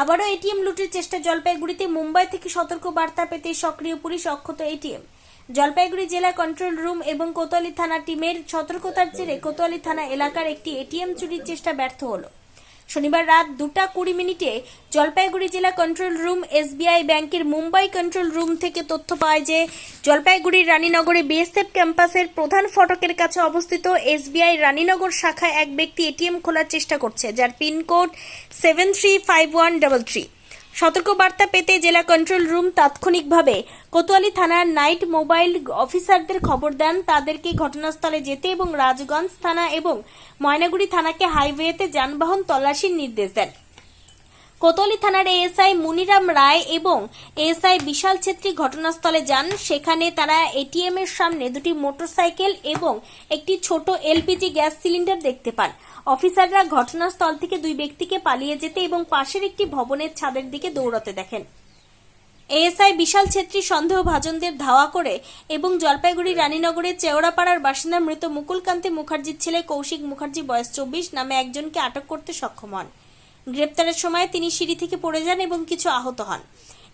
আবারও এটিএম লুটের চেষ্টা জলপাইগুড়িতে মুম্বাই থেকে সতর্ক বার্তা পেতে সক্রিয় পুলিশ অক্ষত এটিএম। জলপাইগুড়ি জেলা কন্ট্রোল রুম এবং কোতোয়ালি থানা টিমের সতর্কতার জেরে কোতোয়ালি থানা এলাকার একটি এটিএম চুরির চেষ্টা ব্যর্থ হলো। শনিবার রাত দুটা কুড়ি মিনিটে জলপাইগুড়ি জেলা কন্ট্রোল রুম এসবিআই ব্যাংকের মুম্বাই কন্ট্রোল রুম থেকে তথ্য পায় যে জলপাইগুড়ির রানীনগরে বিএসএফ ক্যাম্পাসের প্রধান ফটকের কাছে অবস্থিত এসবিআই রানীনগর শাখায় এক ব্যক্তি এটিএম খোলার চেষ্টা করছে, যার pincode seven three five one double three. সতর্কবার্তা পেতে জেলা কন্ট্রোল রুম তাৎক্ষণিকভাবে কোতোয়ালি থানার নাইট মোবাইল অফিসারদের খবর দেন। তাদেরকে ঘটনাস্থলে যেতে এবং রাজগঞ্জ থানা এবং ময়নাগুড়ি থানাকে হাইওয়েতে যানবাহন তল্লাশির নির্দেশ দেন। কোতোয়ালি থানার এএসআই মুনিরাম রায় এবং এএসআই বিশাল ছেত্রী ঘটনাস্থলে যান। সেখানে তারা এটিএম এর সামনে দুটি মোটরসাইকেল এবং একটি ছোট এলপিজি গ্যাস সিলিন্ডার দেখতে পান। অফিসাররা ঘটনাস্থল থেকে দুই ব্যক্তিকে পালিয়ে যেতে এবং পাশের একটি ভবনের ছাদের দিকে দৌড়াতে দেখেন। এএসআই বিশাল ছেত্রী সন্দেহভাজনদের ধাওয়া করে এবং জলপাইগুড়ি রানীনগরের চেওড়াপাড়ার বাসিন্দা মৃত মুকুলকান্তি মুখার্জির ছেলে কৌশিক মুখার্জি, বয়স চব্বিশ, নামে একজনকে আটক করতে সক্ষম হন। গ্রেপ্তারের সময় তিনি সিঁড়ি থেকে পড়ে যান এবং কিছু আহত হন।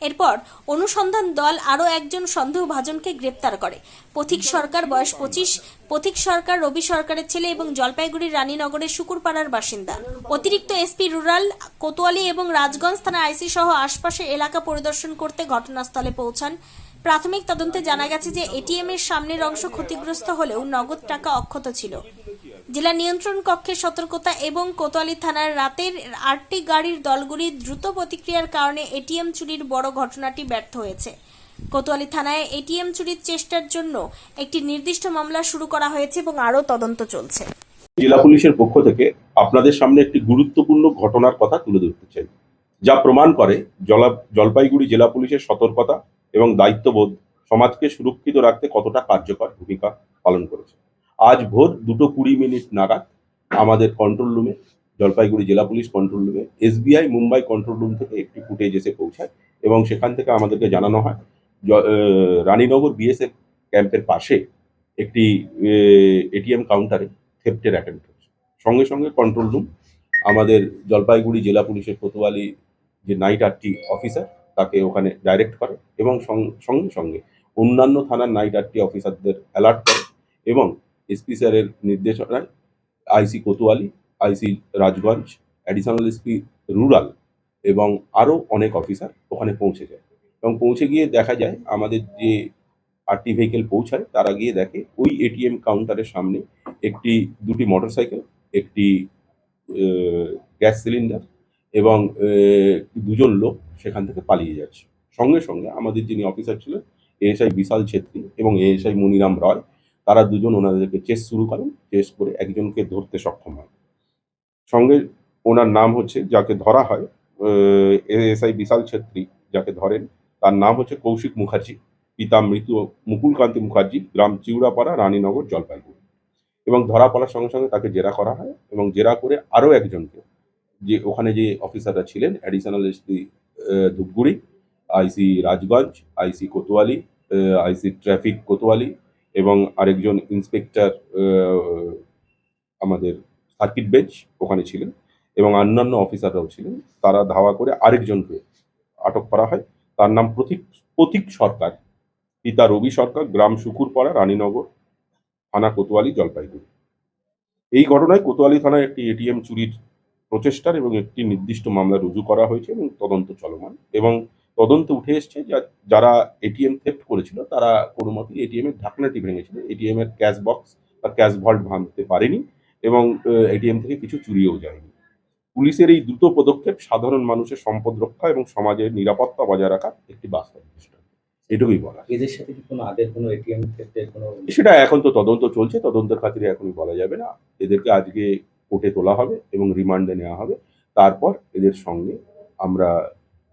এরপর অনুসন্ধান দল আরও একজন সন্দেহভাজনকে গ্রেপ্তার করে। পথিক সরকার বয়স পঁচিশ, পথিক সরকার রবি সরকারের ছেলে এবং জলপাইগুড়ির রানীনগরের শুকুরপাড়ার বাসিন্দা। অতিরিক্ত এসপি রুরাল, কোতোয়ালি এবং রাজগঞ্জ থানা আইসি সহ আশপাশের এলাকা পরিদর্শন করতে ঘটনাস্থলে পৌঁছান। প্রাথমিক তদন্তে জানা গেছে যে এটিএম এর সামনের অংশ ক্ষতিগ্রস্ত হলেও নগদ টাকা অক্ষত ছিল। জেলা নিয়ন্ত্রণ কক্ষের সতর্কতা এবং কোতোয়ালি থানার রাতের আটটি গাড়ির দলগুলির দ্রুত প্রতিক্রিয়ার কারণে এটিএম চুরির বড় ঘটনাটি ব্যর্থ হয়েছে। কোতোয়ালি থানায় এটিএম চুরির চেষ্টার জন্য একটি নির্দিষ্ট মামলা শুরু করা হয়েছে এবং আরও তদন্ত চলছে। জেলা পুলিশের পক্ষ থেকে আপনাদের সামনে একটি গুরুত্বপূর্ণ ঘটনার কথা তুলে ধরতে চাই, যা প্রমাণ করে জলা, জলপাইগুড়ি জেলা পুলিশের সতর্কতা এবং দায়িত্ববোধ সমাজকে সুরক্ষিত রাখতে কতটা কার্যকর ভূমিকা পালন করেছে। আজ ভোর দুটো কুড়ি মিনিট নাগাদ আমাদের কন্ট্রোল রুমে জলপাইগুড়ি জেলা পুলিশ কন্ট্রোল রুমে এসবিআই মুম্বাই কন্ট্রোল রুম থেকে একটি ফুটেজ এসে পৌঁছায় এবং সেখান থেকে আমাদেরকে জানানো হয় রানীনগর বিএসএফ ক্যাম্পের পাশে একটি এটিএম কাউন্টারে থেপ্টের অ্যাটেম্প হচ্ছে সঙ্গে সঙ্গে কন্ট্রোল রুম আমাদের জলপাইগুড়ি জেলা পুলিশের কোতোয়ালি যে নাইট আটটি অফিসার তাকে ওখানে ডাইরেক্ট করে এবং সঙ্গে সঙ্গে অন্যান্য থানার নাইট আটটি অফিসারদের অ্যালার্ট করে এবং এসপি স্যারের নির্দেশনায় IC Kotwali IC Rajganj additional SP rural এবং আরও অনেক অফিসার ওখানে পৌঁছে যায়। এবং পৌঁছে গিয়ে দেখা যায় আমাদের যে আটটি ভেহিকেল পৌঁছায়, তারা গিয়ে দেখে ওই এটিএম কাউন্টারের সামনে একটি, দুটি মোটরসাইকেল একটি গ্যাস সিলিন্ডার এবং দুজন লোক সেখান থেকে পালিয়ে যাচ্ছে। সঙ্গে সঙ্গে আমাদের যিনি অফিসার ছিলেন এএসআই বিশাল ছেত্রী এবং এএসআই মনিরাম রয় তারা দুজন ওনাদেরকে চেস শুরু করেন। চেস করে একজনকে ধরতে সক্ষম হয়। সঙ্গে ওনার নাম হচ্ছে, যাকে ধরা হয় এএসআই বিশাল ছেত্রী যাকে ধরেন, তার নাম হচ্ছে কৌশিক মুখার্জি। পিতা মৃত মুকুলকান্তি মুখার্জি, গ্রাম চিউড়াপাড়া, রানীনগর, জলপাইগুড়ি। এবং ধরা পড়ার সঙ্গে সঙ্গে তাকে জেরা করা হয় এবং জেরা করে আরও একজনকে, যে ওখানে যে অফিসাররা ছিলেন additional SP Dhupguri IC Rajganj IC Kotwali IC traffic Kotwali এবং আরেকজন ইন্সপেক্টর আমাদের সার্কিট বেঞ্চ ওখানে ছিলেন এবং অন্যান্য অফিসাররাও ছিলেন। তারা ধাওয়া করে আরেকজনকে আটক করা হয়। তার নাম প্রতীক প্রতীক সরকার। পিতা রবি সরকার, গ্রাম শুকুরপাড়া, রানীনগর, থানা কোতোয়ালি, জলপাইগুড়ি। এই ঘটনায় কোতোয়ালি থানায় একটি এটিএম চুরির প্রচেষ্টার এবং একটি নির্দিষ্ট মামলা রুজু করা হয়েছে এবং তদন্ত চলমান। এবং তদন্তে উঠে এসছে যা- যারা এটিএম থেফট করেছিল তারা কোনো মতেই এটিএম এর ঢাকনাটি ভেঙেছিল। এটিএম এর ক্যাশ বক্স বা ক্যাশ ভল্ট ভাঙতে পারেনি এবং এটিএম থেকে কিছু চুরিও যায়নি। পুলিশের এই দ্রুত পদক্ষেপ সাধারণ মানুষের সম্পদ রক্ষা এবং সমাজের নিরাপত্তা বজায় রাখার একটি বাস্তব এটুকুই বলা এদের সাথে কি কোনো আগের কোনো এটিএম ক্ষেত্রে কোনো সেটা এখন তো তদন্ত চলছে তদন্তের খাতিরে এখনই বলা যাবে না। এদেরকে আজকে কোর্টে তোলা হবে এবং রিমান্ডে নেওয়া হবে। তারপর এদের সঙ্গে আমরা